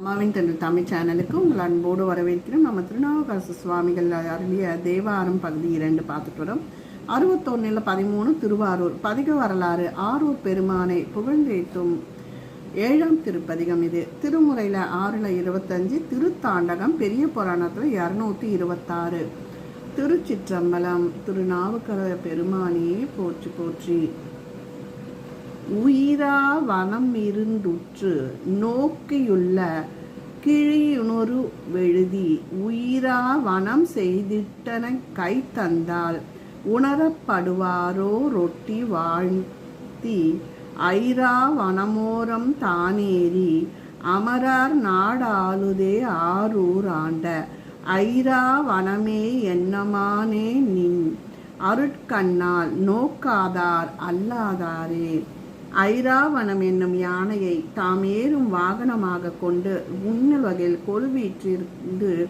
அம்மாவின் தன் தமிழ் சேனலுக்கு உங்கள் அன்போடு வரவேற்கிறோம் நம்ம திருநாவுக்கரசு சுவாமிகள் அருளிய தேவாரம் பகுதி இரண்டு பார்த்துட்டு வரோம். அறுபத்தொன்னில் பதிமூணு திருவாரூர். பதிக வரலாறு ஆரூர் பெருமானை புகழ்ந்தேத்தும் ஏழாம் திருப்பதிகம் இது. திருமுறையில் ஆறில் இருபத்தஞ்சு திருத்தாண்டகம் பெரிய புராணத்தில் இரநூத்தி இருபத்தாறு. திருச்சிற்றம்பலம் திருநாவுக்கர பெருமானியே போற்றி போற்றி. உயிரா வனம் இருந்துற்று நோக்கியுள்ள கிழியுணரு வெழுதி உயிரா வனம் செய்திட்டன கை தந்தால் உணரப்படுவாரோ ரொட்டி வாழ்த்தி ஐரா வனமோரம் தானேறி அமரார் நாடாளுதே ஆரூர் ஆண்ட ஐரா வனமே என்னமானே நின் அருட்கண்ணால் நோக்காதார் அல்லாதாரே. ஐராவனம் என்னும் யானையை தாம் ஏறும் வாகனமாக கொண்டு முன்னுலகில் கொழுவீற்றிருந்து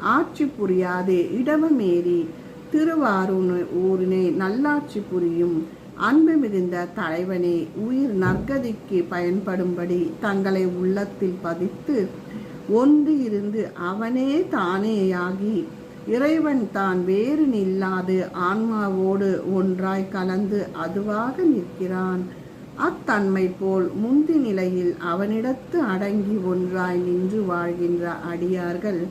ஆட்சி புரியாதே இடவமேறி திருவாரூர் ஊரினை நல்லாட்சி புரியும் அன்பு மிகுந்த தலைவனே உயிர் நற்கதிக்கு பயன்படும்படி தங்களை உள்ளத்தில் பதித்து ஒன்று இருந்து அவனே தானேயாகி இறைவன் தான் வேறு நில்லாது ஆன்மாவோடு ஒன்றாய் கலந்து அதுவாக நிற்கிறான். அத்தன்மை போல் முந்தி நிலையில் அவனிடத்து அடங்கி ஒன்றாய் நின்று வாழ்கின்ற அடியார்கள்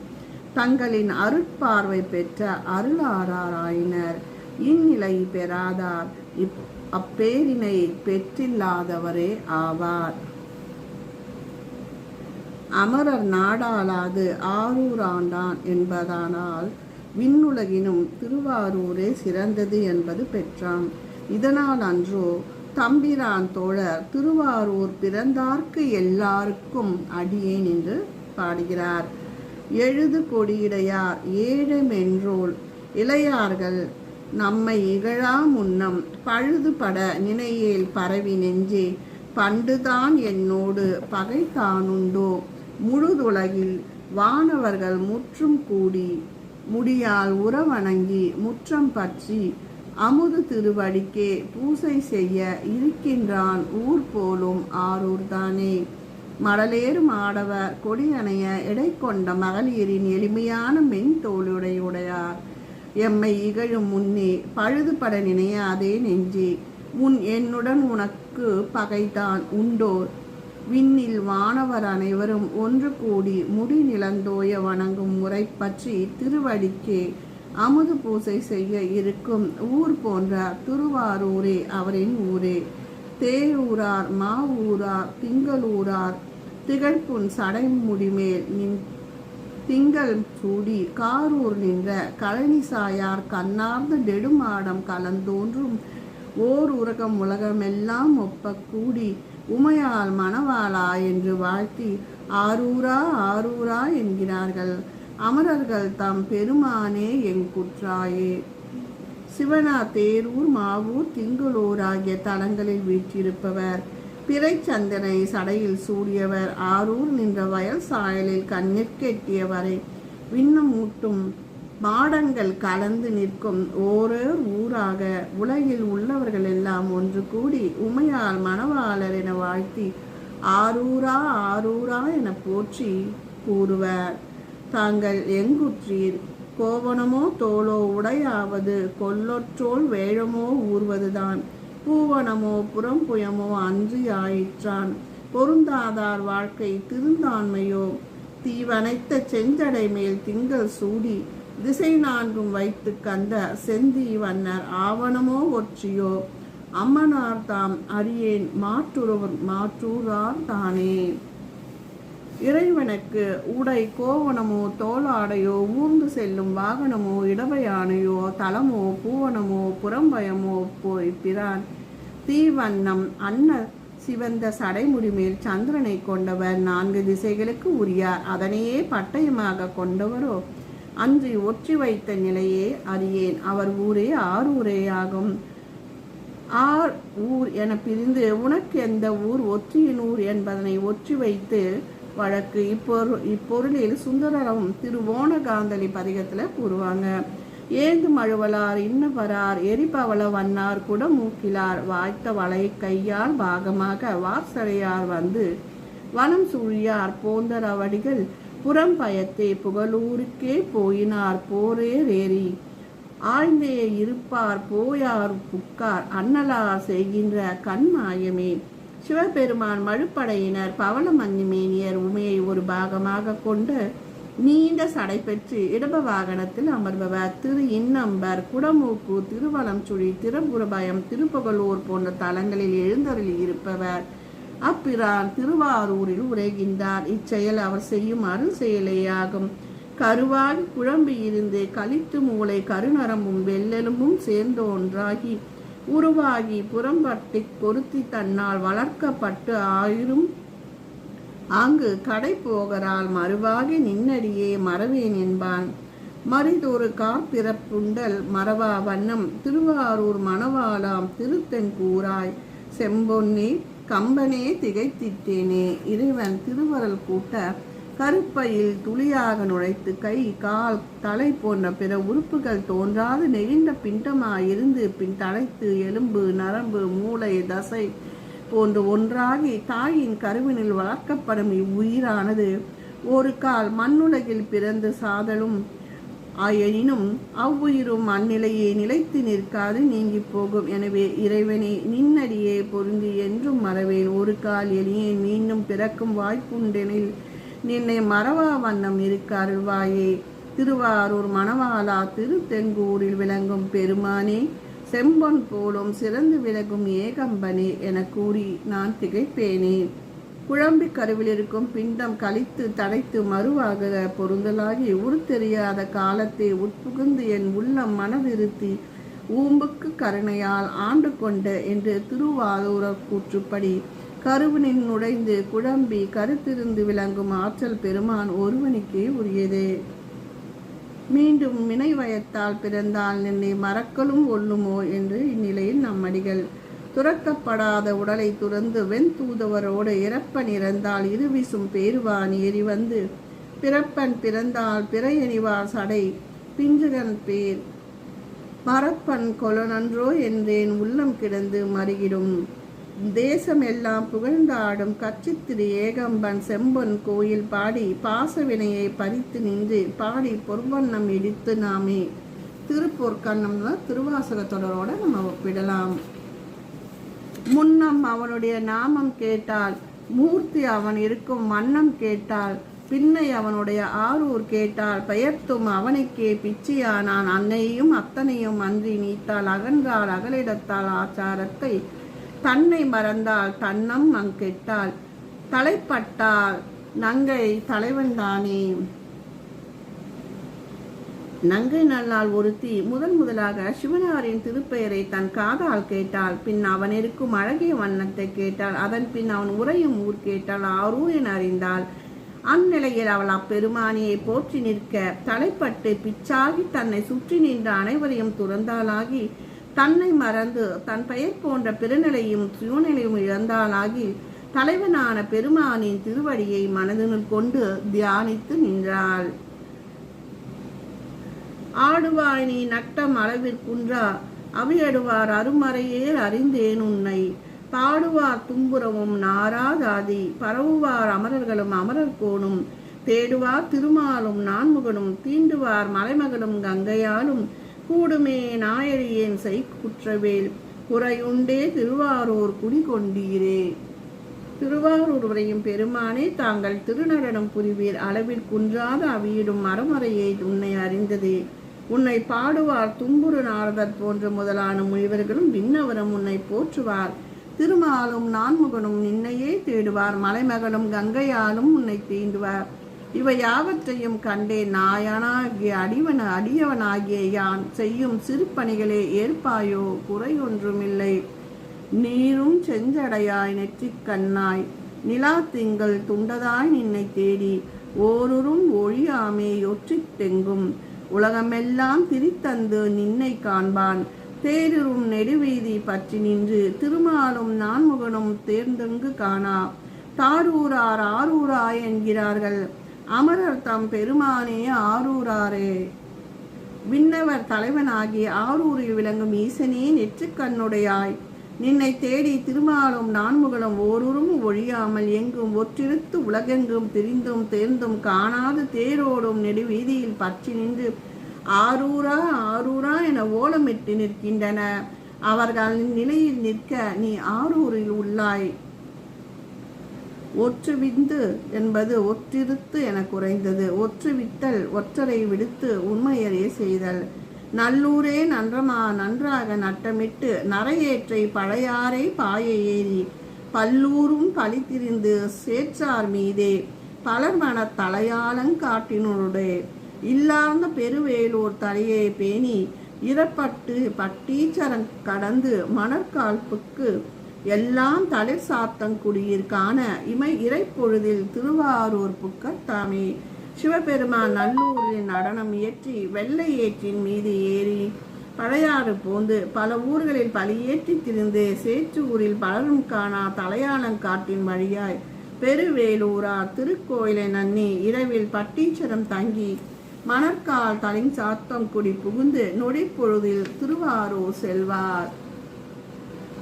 தங்களின் அருட்பார்வை பெற்ற அருளாராயினர் இந்நிலை பெறாதார். இப் அப்பேரினை பெற்றில்லாதவரே ஆவார். அமரர் நாடாளாது ஆரூராண்டான் என்பதானால் விண்ணுலகினும் திருவாரூரே சிறந்தது என்பது பெற்றான் இதனால் அன்றோ தம்பிரான் தோழர் திருவாரூர் பிறந்தார்க்கு எல்லாருக்கும் அடியேன் என்று பாடுகிறார். எழுது கொடியிடையார் ஏழமென்றோல் இளையார்கள் நம்மை இகழா முன்னம் பழுதுபட நினையேல் பரவி நெஞ்சே பண்டுதான் என்னோடு பகை தானுண்டோ முழுதுலகில் வானவர்கள் முற்றும் கூடி முடியால் உறவணங்கி முற்றம் பற்றி அமுது திருவடிக்கே பூசை செய்ய இருக்கின்றான் ஊர் போலும் ஆரூர்தானே மடலேறும் ஆடவர் கொடியணைய எடை கொண்ட மகளிரின் எளிமையான மென் தோளுடையுடையார். எம்மை இகழும் முன்னே பழுதுபட நினையாதே நெஞ்சே. உன் என்னுடன் உனக்கு பகைதான் உண்டோர். விண்ணில் வானவர் அனைவரும் ஒன்று கூடி முடி நிலந்தோய வணங்கும் முறை பற்றி திருவடிக்கே அமுது பூசை செய்ய இருக்கும் ஊர் போன்ற திருவாரூரே அவரின் ஊரே. தேரூரார் மாவூரார் திங்களூரார் திகழ்ப்புன் சடைமுடிமேல் நின் திங்கள் சூடி காரூர் நின்ற கழனிசாயார் கண்ணார்ந்த நெடுமாடம் கலந்தோன்றும் ஓர் உலகம் உலகமெல்லாம் ஒப்ப கூடி உமையால் மணவாளா என்று வாழ்த்தி ஆரூரா ஆரூரா என்கிறார்கள். அமரர்கள் தம் பெருமானே எங்குற்றாயே சிவனா தேரூர் மாவூர் திங்களூர் ஆகிய தலங்களில் வீற்றிருப்பவர். பிறைச்சந்தனை சடையில் சூடியவர். ஆரூர் நின்ற வயல் சாயலில் கண்ணீர் கெட்டியவரை. விண்ணம் ஊட்டும் மாடங்கள் கலந்து நிற்கும் ஓரோர் ஊராக உலகில் உள்ளவர்கள் எல்லாம் ஒன்று கூடி உமையால் மணவாளர் என வாழ்த்தி ஆரூரா ஆரூரா என போற்றி கூறுவர். தாங்கள் எங்குற்றீர்? கோவணமோ தோளோ உடையாவது கொல்லொற்றோல் வேழமோ ஊர்வதுதான். பூவனமோ புறம்புயமோ அன்று ஆயிற்றான் பொருந்தாதார் வாழ்க்கை திருந்தாண்மையோ? தீவனைத்த செஞ்சடை மேல் திங்கள் சூடி திசை நான்கும் வைத்து கந்த செந்தி வண்ணர் ஆவணமோ ஒற்றியோ? அம்மனார் தாம் அறியேன் மாற்றுறவர் மாற்றூரார் தானே இறைவனுக்கு உடை கோவணமோ தோளாடையோ ஊர்ந்து செல்லும் வாகனமோ இடவையானையோ தலமோ பூவனமோ புறம்பயமோ போய் பிறான் தீவண்ணம் அன்ன சிவந்த சடைமுடி மேல் சந்திரனை கொண்டவர் நான்கு திசைகளுக்கு உரியார். அதனையே பட்டயமாக கொண்டவரோ அன்றி ஒற்றி வைத்த நிலையே அறியேன். அவர் ஊரே ஆரூரே ஆகும். ஆர் ஊர் என பிரிந்து உனக்கு எந்த ஊர் ஒற்றியின் ஊர் என்பதனை ஒற்றி வைத்து வழக்கு. இப்பொரு இப்பொருளில் திருவோண காந்தலி பதிகத்தில் கூறுவாங்க. ஏந்து மழுவலார் இன்னவரார் எரிபவள வண்ணார் குட மூக்கிலார் வாய்த்த வளை கையால் பாகமாக வார்சடையார் வந்து வனம் சூழியார் போந்தரவடிகள் புறம் பயத்தே புகழூருக்கே போயினார் போரேரேறி ஆழ்ந்தே இருப்பார் போயார் புக்கார் அன்னலார் செய்கின்ற கண் மாயமே சிவபெருமான் மழுப்படையினர் பவளமன்னிமேனியர் உமையை ஒரு பாகமாக கொண்டு நீண்ட சடை பெற்று இடப வாகனத்தில் அமர்பவர். திரு இன்னம்பர் குடமூக்கு திருவலம்சுழி திருபுரபயம் திருப்புகலூர் போன்ற தலங்களில் எழுந்தருளி இருப்பவர். அப்பிரான் திருவாரூரில் உரைகின்றார். இச்செயல் அவர் செய்யும் அருள் செயலேயாகும். கருவாகி குழம்பு இருந்து கலித்து மூளை கருநரம்பும் வெள்ளெலும்பும் சேர்ந்தோன்றாகி ஒன்றாகி உருவாகி புறம்பட்டி பொருத்தி தன்னால் வளர்க்கப்பட்டு ஆயிரும். அங்கு கடை போகிறால் மறுவாகி நின்னடியே மறவேன் என்பான். மறிதொரு காப்பிறப்புண்டல் மறவா வண்ணம் திருவாரூர் மணவாளாம் திருத்தெங்கூராய் செம்பொன்னே கம்பனே திகைத்திட்டேனே இறைவன் திருவரல் கூட்ட கருப்பையில் துளியாக நுழைத்து கை கால் தலை போன்ற பிற உறுப்புகள் தோன்றாது. நெகிழ்ந்த பிண்டமாயிருந்து பின் தலைத்து எலும்பு நரம்பு மூளை தசை போன்று ஒன்றாகி தாயின் கருவினில் வளர்க்கப்படும் இவ்வுயிரானது ஒரு கால் மண்ணுலகில் பிறந்து சாதலும் ஆயினும் அவ்வுயிரும் அந்நிலையை நிலைத்து நிற்காது நீங்கி போகும். எனவே இறைவனே நின்னடியே பொருந்தி என்றும் மறவேன். ஒரு கால் எலியே மீண்டும் பிறக்கும் வாய்ப்புண்டெனில் நின்னை மறவா வண்ணம் இருக்க அருள்வாயே. திருவாரூர் மணவாளா திருத்தெங்கூரில் விளங்கும் பெருமானே செம்பொன் போலும் சிறந்து விலகும் ஏகம்பனே என கூறி நான் திகைப்பேனே. குழம்பி கருவில் இருக்கும் பிண்டம் கழித்து தடைத்து மறுவாக பொருந்தலாகி உருத்தெரியாத காலத்தை உட்புகுந்து என் உள்ளம் மனதிருத்தி ஊம்புக்கு கருணையால் ஆண்டு கொண்ட என்று திருவாரூரர் கூற்றுப்படி கருவினில் நுழைந்து குழம்பி கருத்திருந்து விளங்கும் ஆற்றல் பெருமான் ஒருவனுக்கே உரியது. மீண்டும் மினைவயத்தால் பிறந்தால் நின்னை மறக்கலும் ஒல்லுமோ என்று இந்நிலையில் நம்மடிகள். துறக்கப்படாத உடலை துறந்து வெண் தூதவரோடு இறப்பன் இறந்தால் இருவிசும் பேருவான் ஏறி வந்து பிறப்பன் பிறந்தால் பிறையணிவார் சடை பிஞ்சுகன் பேர். மரப்பன் கொலனன்றோ என்றேன் உள்ளம் கிடந்து மறுகிடும். தேசம் எல்லாம் புகழ்ந்தாடும் கச்சித்திரு ஏகம்பன் செம்பொன் கோயில் பாடி பாசவினையை பறித்து நின்று பாடி பொர்வண்ணம் இடித்து நாமே. திருப்பொற்கண்ணம்னா திருவாசக தொடரோட நம்ம ஒப்பிடலாம். முன்னம் அவனுடைய நாமம் கேட்டால் மூர்த்தி அவன் இருக்கும் வண்ணம் கேட்டால் பின்னை அவனுடைய ஆரூர் கேட்டால் பெயர்த்தும் அவனுக்கே பிச்சியானான். அன்னையும் அத்தனையும் அன்றி நீத்தால் அகன்றால் அகலிடத்தால் ஆச்சாரத்தை தன்னை மறந்தால் தன்னம் அங்கெட்டால் தலைப்பட்டால் நங்கை தலைவன் தானே. நங்கை நல்லால் ஒருத்தி முதன் முதலாக சிவனாரின் திருப்பெயரை தன் காதால் கேட்டாள். பின் அவன் இருக்கும் அழகிய வண்ணத்தை கேட்டாள். அதன் பின் அவன் உரையும் ஊர் கேட்டாள். ஆரூர் என அறிந்தாள். அந்நிலையில் அவள் அப்பெருமானியை போற்றி நிற்க தலைப்பட்டு பிச்சாகி தன்னை சுற்றி நின்ற அனைவரையும் துறந்தாளாகி தன்னை மறந்து தன் பெயர் போன்ற பெருநிலையும் சுயநிலையும் இழந்தானாகி தலைவனான பெருமானின் திருவடியை மனதினுள் கொண்டு தியானித்து நின்றாள். ஆடுவாய் நீ நட்டம் அளவிற்குன்றா அவையடுவார் அருமறையேர் அறிந்தேன் உன்னை. பாடுவார் தும்புறவும் நாராதாதி பரவுவார் அமரர்களும் அமரர் கோணும் தேடுவார் திருமாலும் நான்முகனும் தீண்டுவார் மலைமகளும் கங்கையாலும் கூடுமே நாயழியேன் செய் குற்றவேல் குறையுண்டே திருவாரூர் குடிகொண்டீரே. திருவாரூர் உரையும் பெருமானே தாங்கள் திருநடனம் புரிவீர். அளவில் குன்றாத அவியிடும் மரமறையை உன்னை அறிந்ததே. உன்னை பாடுவார் தும்புரு நாரதர் போன்ற முதலான முனிவர்களும் விண்ணவரும் உன்னை போற்றுவார். திருமாலும் நான்முகனும் நின்னையே தேடுவார். மலைமகனும் கங்கையாலும் உன்னை தீண்டுவார். இவை யாவற்றையும் கண்டே நாயனாகிய அடிவன அடியவனாகிய யான் செய்யும் சிறு பணிகளே ஏற்பாயோ குறை ஒன்றுமில்லை நீரும் செஞ்சடையாய் நெற்றிக் கண்ணாய் நிலா திங்கள் துண்டதாய் நின்னை தேடி ஓருரும் ஒழியாமே ஒற்றித் தெங்கும் உலகமெல்லாம் திரித்தந்து நின்னை காண்பான் தேருரும் நெடுவீதி பற்றி நின்று திருமாலும் நான்முகனும் தேர்ந்தெங்கு காணா. தாரூரார் ஆரூராய் என்கிறார்கள் அமரர் தம் பெருமானே ஆரூராரே. விண்ணவர் தலைவனாகி ஆரூரில் விளங்கும் ஈசனே நெற்றுக்கண்ணுடையாய் நின்னை தேடி திருமாலும் நான்முகளும் ஓரூரும் ஒழியாமல் எங்கும் ஒற்றிருத்து உலகெங்கும் திரிந்தும் தேர்ந்தும் காணாது தேரோடும் நெடுவீதியில் பற்றி நின்று ஆரூரா ஆரூரா என ஓலமிட்டு நிற்கின்றன. அவர்கள் நிலையில் நிற்க நீ ஆரூரில் உள்ளாய். ஒற்றுவிந்து என்பது ஒற்றிருத்து என குறைந்தது. ஒற்றுவித்தல் ஒற்றரை விடுத்து உண்மையறிய செய்தல். நல்லூரே நன்றமா நன்றாக நட்டமிட்டு நரையேற்றை பழையாறை பாய ஏறி பல்லூரும் பழித்திரிந்து சேற்றார் மீதே. பலர்மன தலையாளங்காட்டினுடைய இல்லார்ந்த பெருவேலூர் தலையை பேணி இறப்பட்டு பட்டீச்சரம் கடந்து மணற்காழ்ப்புக்கு எல்லாம் தலை சாத்தங்குடியிற் இமை இறைப்பொழுதில் திருவாரூர் புக்கத்தாமே. சிவபெருமான் நல்லூரில் நடனம் இயற்றி வெள்ளை ஏற்றின் மீது ஏறி பழையாறு போந்து பல ஊர்களில் பலியேற்றி திரிந்து சேற்றூரில் பலரும் காணா தலையாளங்காட்டின் வழியாய் பெருவேலூரா திருக்கோயிலை நன்னி இரவில் பட்டீச்சரம் தங்கி மணற்கால் தலின் சாத்தம் குடி புகுந்து நொடிப்பொழுதில் திருவாரூர் செல்வார்.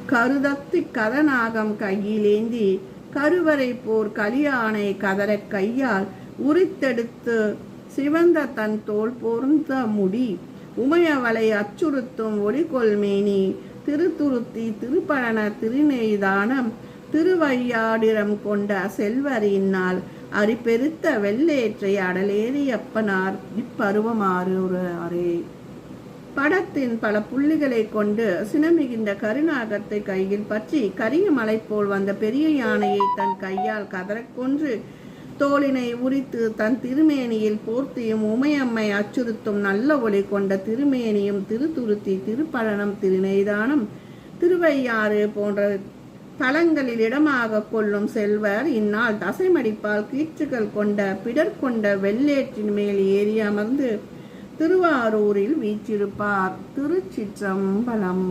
கருதத்து கதநாகம் கையிலேந்தி கருவறை போர் கலியானை கதறக் கையால் உரித்தெடுத்து சிவந்த தன் தோல் பொருந்த முடி. உமையவளை அச்சுறுத்தும் ஒளிகொள்மேனி திருத்துருத்தி திருப்பழன திருநெய்தானம் திருவையாடிரம் கொண்ட செல்வரினால் அரிபெருத்த வெள்ளேற்றை அடலேறியப்பனார். இப்பருவமாறு அரே படத்தின் பல புள்ளிகளை கொண்டு சினமிகின்ற கருநாகத்தை கையில் பற்றி கரிய மலை போல் வந்த பெரிய யானையை தன் கையால் கதறக்கொன்று தோளினை உரித்து தன் திருமேனியில் போர்த்தியும் உமையம்மை அச்சுறுத்தும் நல்ல ஒளி கொண்ட திருமேனியும் திருத்துருத்தி திருப்பழனம் திருநெய்தானம் திருவையாறு போன்ற தலங்களில் இடமாக கொள்ளும் செல்வர் இந்நாள் தசைமடிப்பால் கீற்றுகள் கொண்ட பிடர் கொண்ட வெள்ளேற்றின் மேல் ஏறி அமர்ந்து திருவாரூரில் வீற்றிருப்பார் திருச்சிற்றம்பலம்.